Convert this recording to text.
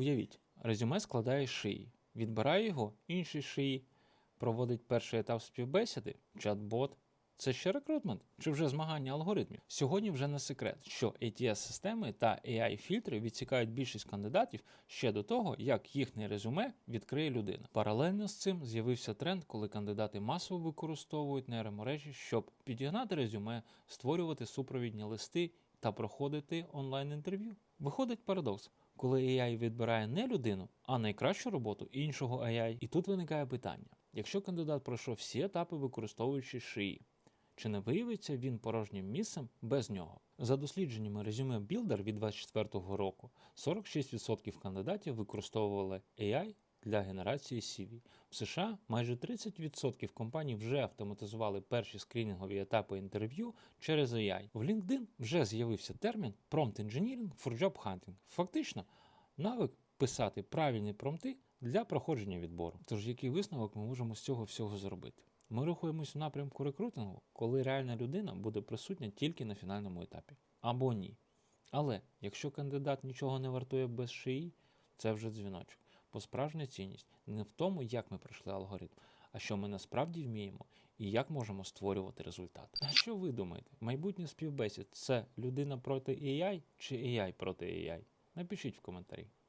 Уявіть, резюме складає шиї, відбирає його інший шиї, проводить перший етап співбесіди, чат-бот. Це ще рекрутмент чи вже змагання алгоритмів? Сьогодні вже не секрет, що ATS-системи та AI-фільтри відсікають більшість кандидатів ще до того, як їхнє резюме відкриє людина. Паралельно з цим з'явився тренд, коли кандидати масово використовують нейромережі, щоб підігнати резюме, створювати супровідні листи та проходити онлайн-інтерв'ю. Виходить парадокс. Коли AI відбирає не людину, а найкращу роботу іншого AI. І тут виникає питання: якщо кандидат пройшов всі етапи, використовуючи шиї, чи не виявиться він порожнім місцем без нього? За дослідженнями резюме Builder від 2024 року, 46% кандидатів використовували AI для генерації CV. В США майже 30% компаній вже автоматизували перші скринінгові етапи інтерв'ю через AI. В LinkedIn вже з'явився термін Prompt Engineering for Job Hunting. Фактично, навик писати правильні промпти для проходження відбору. Тож який висновок ми можемо з цього всього зробити? Ми рухаємось в напрямку рекрутингу, коли реальна людина буде присутня тільки на фінальному етапі. Або ні. Але якщо кандидат нічого не вартує без шиї, це вже дзвіночок. Бо справжня цінність не в тому, як ми пройшли алгоритм, а що ми насправді вміємо і як можемо створювати результат. А що ви думаєте? Майбутнє співбесід це людина проти AI чи AI проти AI? Напишіть в коментарі.